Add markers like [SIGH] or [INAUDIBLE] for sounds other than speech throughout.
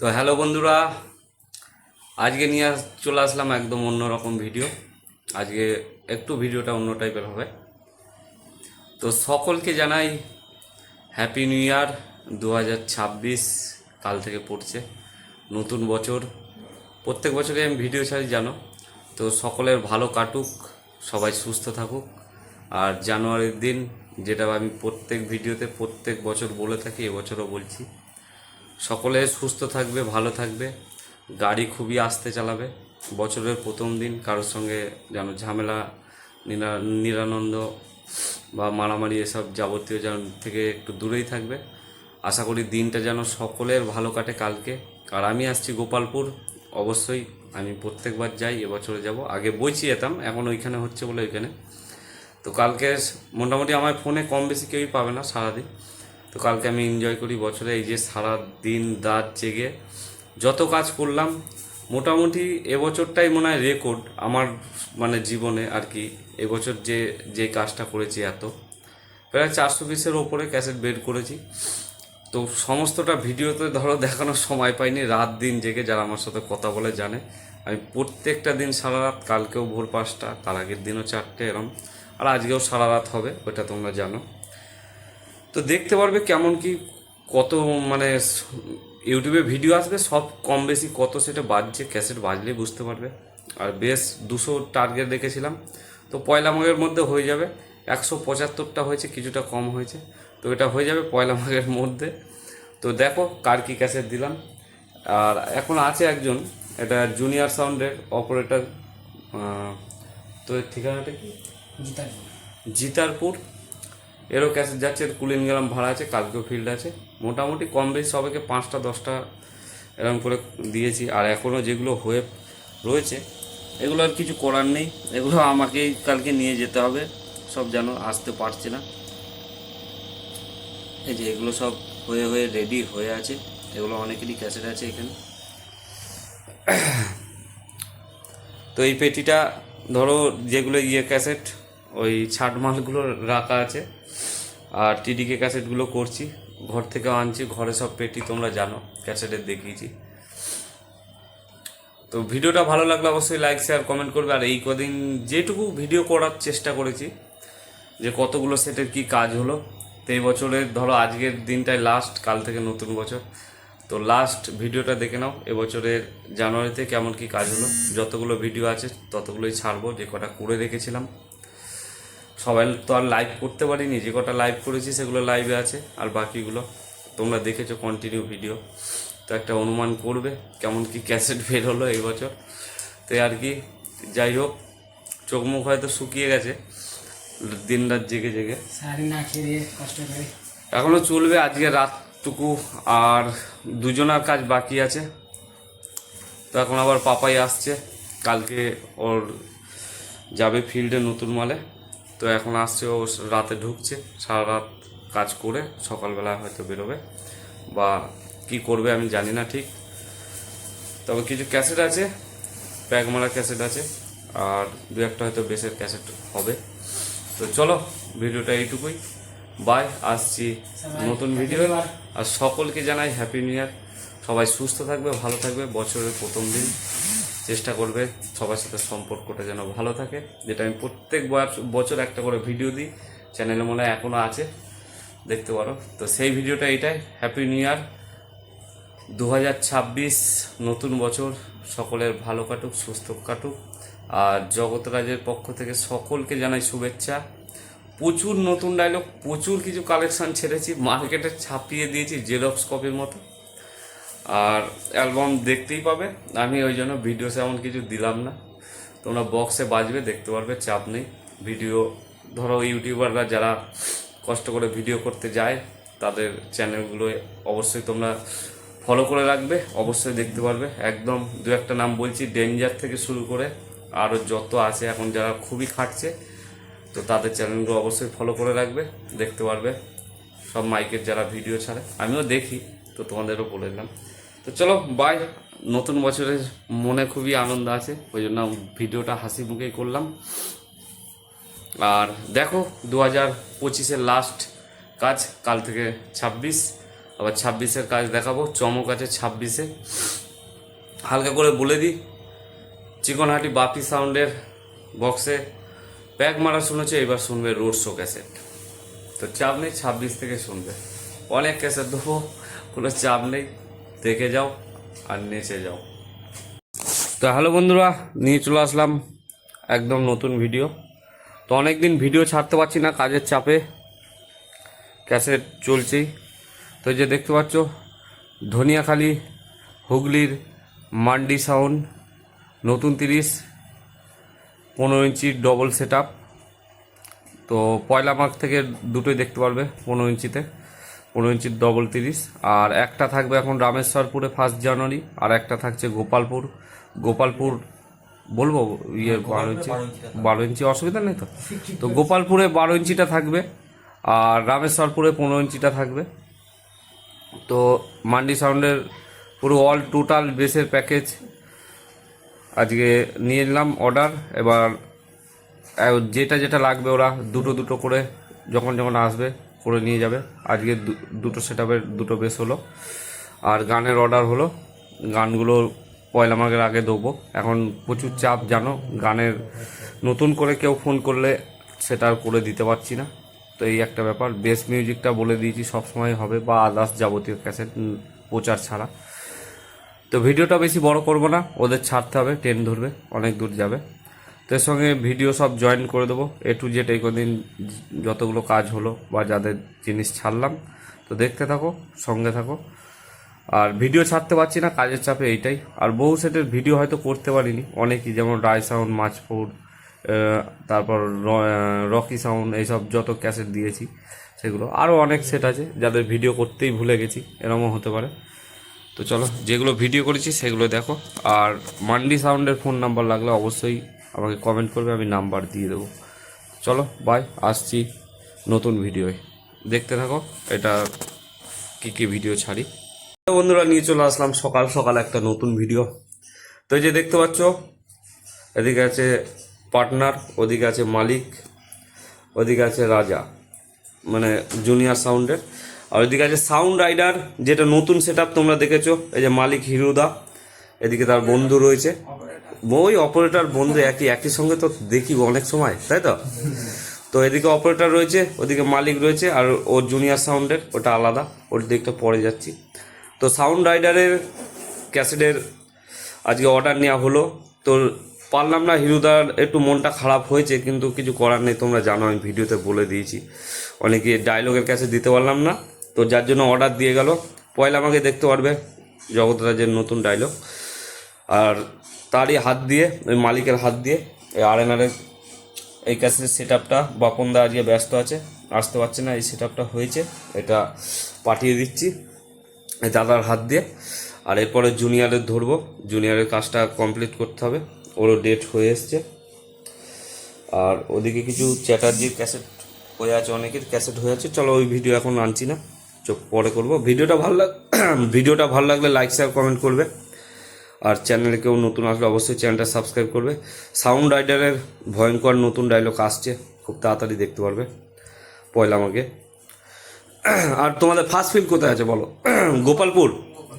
তো হ্যালো বন্ধুরা, আজকে নিয়ে চলে আসলাম একদম অন্যরকম ভিডিও। আজকে একটু ভিডিওটা অন্য টাইপের হবে। তো সকলকে জানাই হ্যাপি নিউ ইয়ার দু হাজার ছাব্বিশ কাল থেকে পড়ছে, নতুন বছর। প্রত্যেক বছরে আমি ভিডিও ছাড়ি, জানো? তো সকলের ভালো কাটুক, সবাই সুস্থ থাকুক। আর জানুয়ারির দিন, যেটা আমি প্রত্যেক ভিডিওতে প্রত্যেক বছর বলে থাকি, এবছরও বলছি সকলে সুস্থ থাকবে, ভালো থাকবে। গাড়ি খুবই আস্তে চালাবে। বছরের প্রথম দিন কারোর সঙ্গে যেন ঝামেলা, নিরা- নিরানন্দ বা মারামারি এসব যাবতীয় যেন থেকে একটু দূরেই থাকবে। আশা করি দিনটা যেন সকলের ভালো কাটে কালকে। আর আমি আসছি গোপালপুর। অবশ্যই আমি প্রত্যেকবার যাই, এবছরে যাব। আগে বইছি যেতাম, এখন ওইখানে হচ্ছে বলে ওইখানে। তো কালকে মোটামুটি আমার ফোনে কম বেশি কেউই পাবে না সারাদিন। তো কালকে আমি এনজয় করি বছরে এই যে সারা দিন রাত জেগে। যত কাজ করলাম, মোটামুটি এবছরটাই মনে হয় রেকর্ড আমার মানে জীবনে আর কি, এবছর যে যে কাজটা করেছি এত। প্রায় চারশো পিসের ওপরে ক্যাসেট বের করেছি। তো সমস্তটা ভিডিওতে ধরো দেখানোর সময় পাইনি, রাত দিন জেগে যারা আমার সাথে কথা বলে জানে। আমি প্রত্যেকটা দিন সারা রাত, কালকেও ভোর পাঁচটা, তার আগের দিনও চারটে এরম। আর আজকেও সারা রাত হবে, ওটা তোমরা জানো। তো দেখতে পারবে কেমন কি কত মানে ইউটিউবে ভিডিও আসবে সব কম বেশি কত সেটা বাজছে ক্যাসেট বাজলেই বুঝতে পারবে। আর বেশ দুশো টার্গেট রেখেছিলাম তো পয়লা মাঘের মধ্যে হয়ে যাবে। একশো পঁচাত্তরটা হয়েছে কিছুটা কম হয়েছে। তো এটা হয়ে যাবে পয়লা মাঘের মধ্যে। তো দেখো কার কি ক্যাসেট দিলাম। আর এখন আছে একজন এটা জুনিয়র সাউন্ডের অপারেটর তো ঠিকানাটা কি? জিতারপুর। জিতারপুর। এরও ক্যাসেট যাচ্ছে কুলিন গ্রাম ভাড়া আছে, কালকেও ফিল্ড আছে। মোটামুটি কম বেশি সবাইকে পাঁচটা, দশটা এরকম করে দিয়েছি। আর এখনও যেগুলো হয়ে রয়েছে, এগুলো আর কিছু করার নেই। এগুলো আমাকেই কালকে নিয়ে যেতে হবে। সব যেন আসতে পারছে না। এই যে এগুলো সব হয়ে হয়ে রেডি হয়ে আছে। এগুলো অনেকেরই ক্যাসেট আছে এখানে। তো এই পেটিটা, ধরো যেগুলো ইয়ে ক্যাসেট ওই ছাট মালগুলো রাখা আছে। আর টিডিকে ক্যাসেটগুলো করছি। ঘর থেকেও আনছি, ঘরে সব পেটি তোমরা জানো ক্যাসেটের দেখিয়েছি। তো ভিডিওটা ভালো লাগলে অবশ্যই লাইক শেয়ার কমেন্ট করবে। আর এই কদিন যেটুকু ভিডিও করার চেষ্টা করেছি, যে কতগুলো সেটের কি কাজ হলো, তো এই বছরের ধরো আজকের দিনটাই লাস্ট কাল থেকে নতুন বছর। তো লাস্ট ভিডিওটা দেখে নাও এবছরের জানুয়ারিতে কেমন কি কাজ হলো। যতগুলো ভিডিও আছে, ততগুলোই ছাড়বো, যে কটা করে রেখেছিলাম। সবাই তো আর লাইভ করতে পারিনি যে কটা লাইভ করেছি সেগুলো লাইভে আছে আর বাকিগুলো তোমরা দেখেছ কন্টিনিউ ভিডিও তো একটা অনুমান করবে কেমন কি ক্যাসেট বের হলো এই বছর। তো আর কি যাই হোক চোখ মুখ হয়তো শুকিয়ে গেছে দিন রাত জেগে জেগে। কষ্ট করে। এখনও চলবে আজকে রাতটুকু আর দুজনার কাজ বাকি আছে। তো এখন আবার পাপাই আসছে কালকে ওর যাবে ফিল্ডে নতুন মালে। তো এখন আসছে ও রাতে ঢুকছে সারা রাত কাজ করে সকালবেলা হয়তো বেরোবে। বা কি করবে আমি জানি না ঠিক। তবে কিছু ক্যাসেট আছে প্যাক মারা ক্যাসেট আছে আর দু একটা হয়তো বেসের ক্যাসেট হবে। তো চলো ভিডিওটা এইটুকুই। বাই আসছি নতুন ভিডিও আর সকলকে জানাই হ্যাপি নিউ ইয়ার সবাই সুস্থ থাকবে ভালো থাকবে। বছরের প্রথম দিন। চেষ্টা করবে সবার সাথে সম্পর্কটা যেন ভালো থাকে। যেটা আমি প্রত্যেক বছর- একটা করে ভিডিও দিই, চ্যানেলে মনে হয় এখনও আছে, দেখতে পারো। তো সেই ভিডিওটা এটাই হ্যাপি নিউ ইয়ার দু হাজার ছাব্বিশ নতুন বছর, সকলের ভালো কাটুক, সুস্থ কাটুক। আর জগতরাজের পক্ষ থেকে সকলকে জানাই শুভেচ্ছা। প্রচুর নতুন ডায়লগ প্রচুর কিছু কালেকশান ছেড়েছি মার্কেটে ছাপিয়ে দিয়েছি জেরক্স কপির মতো। আর অ্যালবাম দেখতেই পাবে। আমি ওই জন্য ভিডিও সেমন কিছু দিলাম না। তোমরা বক্সে বাজবে, দেখতে পারবে, চাপ নেই। ভিডিও ধরো ইউটিউবাররা যারা কষ্ট করে ভিডিও করতে যায়, তাদের চ্যানেলগুলো অবশ্যই তোমরা ফলো করে রাখবে, অবশ্যই দেখতে পারবে। একদম দু একটা নাম বলছি ডেঞ্জার থেকে শুরু করে আরও যত আছে, এখন যারা খুবই খাটছে, তো তাদের চ্যানেলগুলো অবশ্যই ফলো করে রাখবে, দেখতে পারবে। সব মাইকের যারা ভিডিও ছাড়ে, আমিও দেখি, তো তোমাদেরও বলে দিলাম। তো চলো বাই নতুন বছরের মনে খুবই আনন্দ আছে, ওই জন্য ভিডিওটা হাসি মুখেই করলাম। আর দেখো দু হাজার পঁচিশের লাস্ট কাজ, কাল থেকে ছাব্বিশ। আবার ছাব্বিশের কাজ দেখাবো, চমক আছে ছাব্বিশে। হালকা করে বলে দিই, চিকনহাটি বাপি সাউন্ডের বক্সে প্যাক মারা শুনেছে, এবার শুনবে রোড শো ক্যাসেট তো চাপ নেই, ছাব্বিশ থেকে শুনবে। অনেক ক্যাসেট দেবো, কোনো চাপ নেই। দেখে যাও আর নেচে যাও। তো হ্যালো বন্ধুরা, নিয়ে চলে আসলাম একদম নতুন ভিডিও তো অনেক দিন ভিডিও ছাড়তে পারছি না কাজের চাপে, ক্যাসেট চলছেই। তো যে দেখতে পাচ্ছ, ধনিয়াখালি, হুগলির মান্ডি সাউন্ড নতুন তিরিশ, পনেরো ইঞ্চির ডবল সেট তো পয়লা মার্ক থেকে দুটোই দেখতে পারবে পনেরো ইঞ্চিতে। পনেরো ইঞ্চির ডবল তিরিশ। আর একটা থাকবে এখন রামেশ্বরপুরে ফার্স্ট জানুয়ারি আর একটা থাকছে গোপালপুর। গোপালপুর বলব? ইয়ে বারো ইঞ্চি? বারো ইঞ্চি অসুবিধা নেই তো? তো গোপালপুরে বারো ইঞ্চিটা থাকবে আর রামেশ্বরপুরে পনেরো ইঞ্চিটা থাকবে। তো মান্ডি সাউন্ডের পুরো অল টোটাল বেসের প্যাকেজ আজকে নিয়ে নিলাম অর্ডার এবার যেটা যেটা লাগবে ওরা দুটো দুটো করে যখন যখন আসবে। করে নিয়ে যাবে। আজকে দুটো সেট আপের দুটো বেস হলো। আর গানের অর্ডার হলো। গানগুলো পয়লা মাঘের আগে দেবো। এখন প্রচুর চাপ, জানো? গানের নতুন করে কেউ ফোন করলে সেটা আর করে দিতে পারছি না। তো এই একটা ব্যাপার। বেস মিউজিকটা বলে দিয়েছি সব সময় হবে বা আদার্স যাবতীয় ক্যাসেট প্রচার ছাড়া। তো ভিডিওটা বেশি বড় করব না। ওদের ছাড়তে হবে ট্রেন ধরবে, অনেক দূর যাবে। তো এর সঙ্গে ভিডিও সব জয়েন করে দেবো। এ টু জেড এই কদিন যতগুলো কাজ হলো বা যাদের জিনিস ছাড়লাম। তো দেখতে থাকো, সঙ্গে থাকো। আর ভিডিও ছাড়তে পারছি না, কাজের চাপে এইটাই। আর বহু সেটের ভিডিও হয়তো করতে পারিনি, অনেকই যেমন রায় সাউন্ড মাছপুর তারপর রকি সাউন্ড এইসব যত ক্যাসেট দিয়েছি, সেগুলো। আরও অনেক সেট আছে, যাদের ভিডিও করতেই ভুলে গেছি এরকমও হতে পারে। তো চলো, যেগুলো ভিডিও করেছি সেগুলো দেখো। আর মান্ডি সাউন্ডের ফোন নাম্বার লাগলে অবশ্যই আমাকে কমেন্ট করবে, আমি নাম্বার দিয়ে দেবো। চলো বাই আসছি নতুন ভিডিওয় দেখতে থাকো, এটা কী কী ভিডিও ছাড়ি। বন্ধুরা, নিয়ে চলে আসলাম সকাল সকাল একটা নতুন ভিডিও তো এই যে দেখতে পাচ্ছ, এদিকে আছে পার্টনার ওদিকে আছে মালিক, ওদিকে আছে রাজা মানে জুনিয়র সাউন্ডের আর ওইদিকে আছে সাউন্ড রাইডার যেটা নতুন সেট তোমরা দেখেছ, এই যে মালিক হিরুদা, এদিকে তার বন্ধু রয়েছে। ওই অপারেটর বন্ধু একই একই সঙ্গে তো দেখি অনেক সময়, তাই তো? তো এদিকে অপারেটর রয়েছে, ওদিকে মালিক রয়েছে, আর ওর জুনিয়র সাউন্ডের ওটা আলাদা, ওর দিকটা পরে যাচ্ছি। তো সাউন্ড রাইডারের ক্যাসেটের আজকে অর্ডার নেওয়া হলো, তো পারলাম না হিরুদার, একটু মনটা খারাপ হয়েছে, কিন্তু কিছু করার নেই, তোমরা জানো, আমি ভিডিওতে বলে দিয়েছি। অনেকে ডায়লগের কাছে দিতে পারলাম না, তো যার জন্য অর্ডার দিয়ে গেল। পয়লা আমাকে দেখতে পারবে জগৎরাজের নতুন ডায়লগ আর তারই হাত দিয়ে, ওই মালিকের হাত দিয়ে এই আরএনআরের এই ক্যাসেটের সেট আপটা বাপনদা আজকে ব্যস্ত আছে, আসতে পারছে না, এই সেট আপটা হয়েছে, এটা পাঠিয়ে দিচ্ছি এই দাদার হাত দিয়ে। আর এরপরে জুনিয়রের ধরবো জুনিয়রের কাজটা কমপ্লিট করতে হবে, ওরও ডেট হয়ে এসছে। আর ওদিকে কিছু চ্যাটার্জির ক্যাসেট হয়ে আছে, অনেকের ক্যাসেট হয়ে আছে, চলো ওই ভিডিও এখন আনছি না চোখ পরে করব। ভিডিওটা ভালো লাগ, [CLEARS THROAT] ভিডিওটা ভালো লাগলে লাইক শেয়ার কমেন্ট করবে। আর চ্যানেলে কেউ নতুন আসলে অবশ্যই চ্যানেলটা সাবস্ক্রাইব করবে। সাউন্ড রাইডারের ভয়ঙ্কর নতুন ডায়লগ আসছে, খুব তাড়াতাড়ি দেখতে পারবে, পয়লা আমাকে আর তোমাদের ফার্স্ট ফিল্ড কোথায় আছে বলো? গোপালপুর।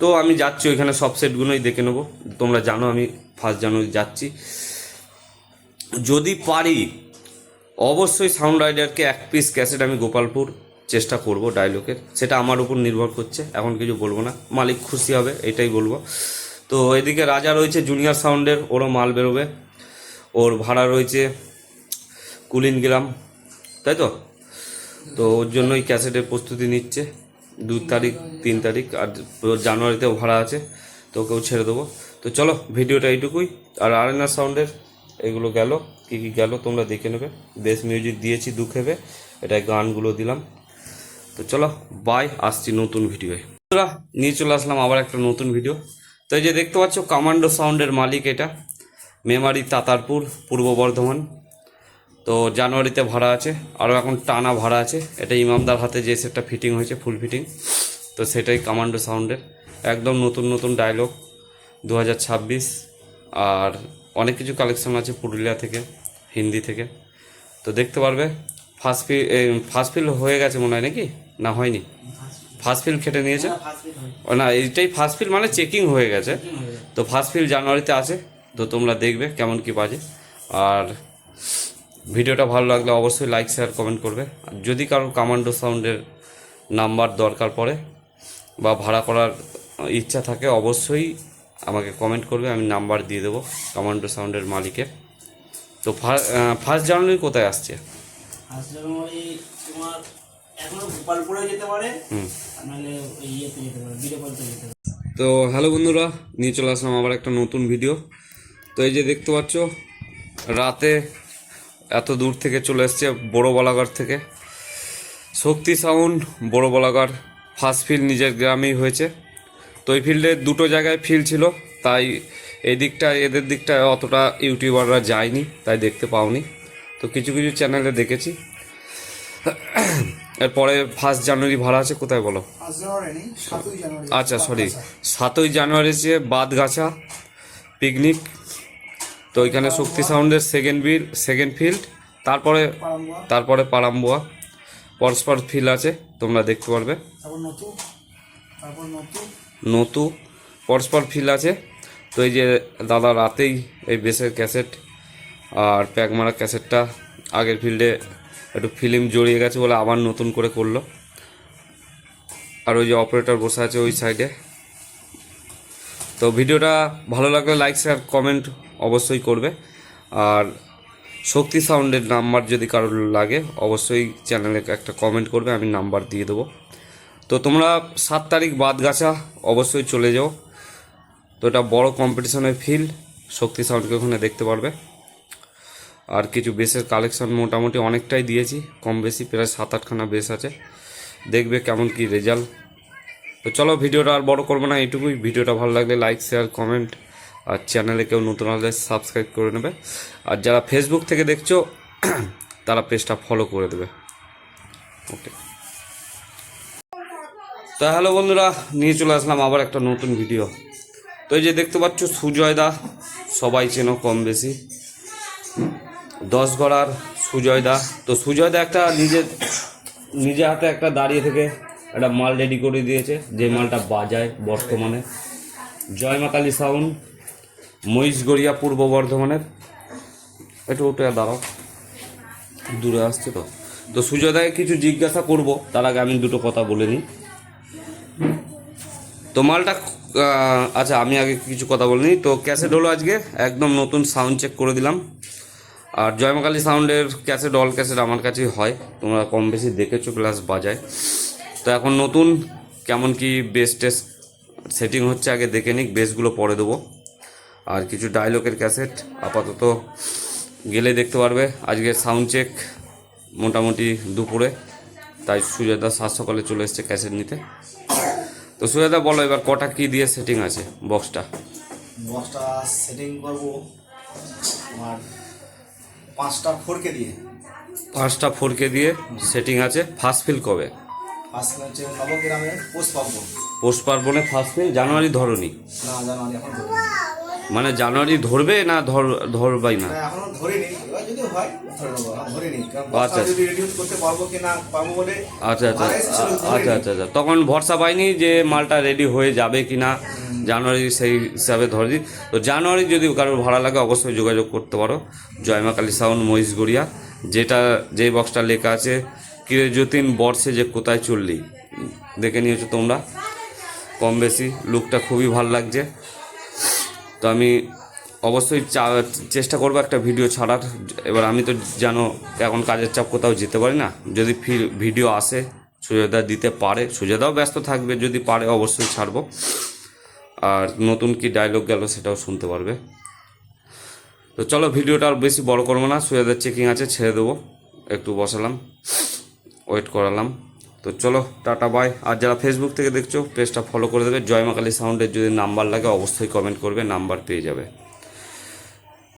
তো আমি যাচ্ছি ওইখানে, সব সেটগুলোই দেখে নেব। তোমরা জানো আমি ফার্স্ট জানুয়ারি যাচ্ছি। যদি পারি, অবশ্যই সাউন্ড রাইডারকে এক পিস ক্যাসেট আমি গোপালপুর চেষ্টা করব ডায়লগের সেটা আমার উপর নির্ভর করছে, এখন কিছু বলব না। মালিক খুশি হবে, এটাই বলব। তো এদিকে রাজা রয়েছে জুনিয়র সাউন্ডের ওরও মাল বেরোবে। ওর ভাড়া রয়েছে কুলিন গ্রাম, তাই তো? তো ওর জন্যই ক্যাসেটের প্রস্তুতি নিচ্ছে। দু তারিখ, তিন তারিখ, আর জানুয়ারিতেও ভাড়া আছে, তো ওকেও ছেড়ে দেবো। তো চলো, ভিডিওটা এইটুকুই। আর আর এন আর সাউন্ডের এগুলো গেল, কী কী গেল তোমরা দেখে নেবে। বেশ মিউজিক দিয়েছি দু খেবে এটা গানগুলো দিলাম। তো চলো বাই আসছি নতুন ভিডিওয়ে নিয়ে চলে আসলাম আবার একটা নতুন ভিডিও তো এই যে দেখতে পাচ্ছ কামান্ডো সাউন্ডের মালিক এটা। মেমারি তাতারপুর, পূর্ব বর্ধমান। তো জানুয়ারিতে ভাড়া আছে আরও এখন টানা ভাড়া আছে। এটা ইমামদার হাতে যে সেটটা ফিটিং হয়েছে ফুল ফিটিং তো সেটাই কামান্ডো সাউন্ডের একদম নতুন নতুন ডায়লগ দু হাজার ছাব্বিশ। আর অনেক কিছু কালেকশন আছে পুরুলিয়া থেকে, হিন্দি থেকে। তো দেখতে পারবে ফার্স্ট ফিল ফার্স্ট ফিল হয়ে গেছে মনে হয় নাকি? না হয়নি? ফার্স্ট ফিল খেটে নিয়েছে? না এইটাই ফার্স্ট ফিল মানে চেকিং হয়ে গেছে? তো ফার্স্ট ফিল জানুয়ারিতে আছে তো তোমরা দেখবে কেমন কি বাজে। আর ভিডিওটা ভালো লাগলে অবশ্যই লাইক শেয়ার কমেন্ট করবে। আর যদি কারোর কামান্ডো সাউন্ডের নাম্বার দরকার পড়ে বা ভাড়া করার ইচ্ছা থাকে অবশ্যই আমাকে কমেন্ট করবে আমি নাম্বার দিয়ে দেবো কামান্ডো সাউন্ডের মালিকের। তো ফার্স্ট জানুয়ারি কোথায় আসছে? ফার্স্ট জানুয়ারি তোমার যেতে পারে তো হ্যালো বন্ধুরা নিয়ে চলে আসলাম আবার একটা নতুন ভিডিও তো এই যে দেখতে পাচ্ছ রাতে এত দূর থেকে চলে এসছে বড় বলাগড় থেকে। শক্তি সাউন্ড বড় বলাগড় ফার্স্ট ফিল্ড নিজের গ্রামেই হয়েছে। তো এই ফিল্ডে দুটো জায়গায় ফিল্ড ছিল তাই এই দিকটা এদের দিকটা অতটা ইউটিউবাররা যায়নি তাই দেখতে পাওনি। তো কিছু কিছু চ্যানেলে দেখেছি। এরপরে ফার্স্ট জানুয়ারি ভাড়া আছে কোথায় বলো? আচ্ছা সরি সাতই জানুয়ারি যে বাদগাছা পিকনিক তো ওইখানে শক্তি সাউন্ডের সেকেন্ড বিল সেকেন্ড ফিল্ড তারপরে তারপরে পারাম্বুয়া। পরস্পর ফিল্ড আছে তোমরা দেখতে পারবে। নতু পরস্পর ফিল্ড আছে। তো এই যে দাদা রাতেই এই বেসের ক্যাসেট আর প্যাক মারা ক্যাসেটটা আগের ফিল্ডে একটু ফিল্ম জড়িয়ে গেছে বলে আবার নতুন করে করল। আর ওই যে অপারেটর বসে আছে ওই সাইডে তো ভিডিওটা ভালো লাগলে লাইক শেয়ার কমেন্ট অবশ্যই করবে। আর শক্তি সাউন্ডের নাম্বার যদি কারোর লাগে, অবশ্যই চ্যানেলে একটা কমেন্ট করবে, আমি নাম্বার দিয়ে দেবো। তো তোমরা সাত তারিখ বাদ গাছা অবশ্যই চলে যাও। তো এটা বড় কম্পিটিশনের ফিল্ড শক্তি সাউন্ডকে ওখানে দেখতে পারবে। আর কিছু বেসের কালেকশন মোটামুটি অনেকটাই দিয়েছি, কম বেশি প্রায় সাত আটখানা বেস আছে। দেখবে কেমন কি রেজাল্ট তো চলো ভিডিওটা আর বড় করব না, এইটুকুই। ভিডিওটা ভালো লাগলে লাইক শেয়ার কমেন্ট আর চ্যানেলে কেউ নতুন হলে সাবস্ক্রাইব করে নেবে। আর যারা ফেসবুক থেকে দেখছ, [CLEARS THROAT] তারা পেজটা ফলো করে দেবে। ওকে তো হ্যালো বন্ধুরা, নিয়ে চলে আসলাম আবার একটা নতুন ভিডিও তো এই যে দেখতে পাচ্ছ, সুজয় দা, সবাই চেনো কম বেশি। দশ গড়ার সুজয় দা তো সুজয় দা একটা নিজের নিজে হাতে একটা দাঁড়িয়ে থেকে একটা মাল রেডি করে দিয়েছে, যে মালটা বাজায় বর্তমানে। জয় মা কালী সাউন্ড মহিষগড়িয়া পূর্ব বর্ধমানের। একটু ওটা দাঁড়াও, দূরে আসছে তো। তো সুজয় দাকে কিছু জিজ্ঞাসা করব, তার আগে আমি দুটো কথা বলে নিই। তো মালটা আচ্ছা আমি আগে কিছু কথা বলিনি তো ক্যাসেট হলো আজকে, একদম নতুন সাউন্ড চেক করে দিলাম। আর জয়মাকালী সাউন্ডের ক্যাসেট অল ক্যাসেট আমার কাছেই হয়। তোমরা কম বেশি দেখেছ প্লাস বাজায়। তো এখন নতুন কেমন কি বেস টেস্ট সেটিং হচ্ছে আগে দেখে নিক বেসগুলো পরে দেবো। আর কিছু ডায়লগের ক্যাসেট, আপাতত গেলে দেখতে পারবে। আজকে সাউন্ড চেক মোটামুটি দুপুরে, তাই সুজাদা সাত সকালে চলে এসছে ক্যাসেট নিতে। তো সুজাদা বলো এবার কটা কি দিয়ে সেটিং আছে বক্সটা বক্সটা সেটিং করব। পাঁচটা ফোরকে দিয়ে। পাঁচটা ফোরকে দিয়ে সেটিং আছে ফার্স্ট ফিল কবে? ফার্স্ট হচ্ছে পোস্ট পাবো পৌষ পার্বণে। ফার্স্ট ফিল জানুয়ারি ধরনি। না জানুয়ারি এখন ধরিনি। মানে জানুয়ারি ধরবে না ধর ধরবাই না? এখনও যদি হয় ধরে আচ্ছা, আচ্ছা। করতে পারব কি না পারব বলে আচ্ছা আচ্ছা আচ্ছা আচ্ছা আচ্ছা। তখন ভরসা পাইনি যে মালটা রেডি হয়ে যাবে কি না। জানুয়ারি সেই হিসাবে ধরে দিই। তো জানুয়ারি যদি কারোর ভাড়া লাগে অবশ্যই যোগাযোগ করতে পারো। জয়মা কালী সাউন্ড মহিষগড়িয়া যেটা যে বক্সটা লেখা আছে কিরে যতীন বর্ষে যে কোথায় চললি? দেখে নিয়েছো তোমরা? কম বেশি। লুকটা খুবই ভালো লাগছে। তো আমি অবশ্যই চা- চেষ্টা করব একটা ভিডিও ছাড়ার। এবার আমি তো জানো এখন কাজের চাপ কোথাও যেতে পারি না। যদি ফি- ভিডিও আসে সুজাদা দিতে পারে। সুজাদাও ব্যস্ত থাকবে, যদি পারে অবশ্যই ছাড়বো। আর নতুন কি ডায়লগ গেল সেটাও শুনতে পারবে। তো চলো ভিডিওটা আর বেশি বড় করব না। সুজাদার চেকিং আছে, ছেড়ে দেবো। একটু বসালাম। ওয়েট করালাম। তো চলো, টাটা বাই আর যারা ফেসবুক থেকে দেখছ পেজটা ফলো করে দেবে। জয় মাকালী সাউন্ডের যদি নাম্বার লাগে, অবশ্যই কমেন্ট করবে নাম্বার পেয়ে যাবে।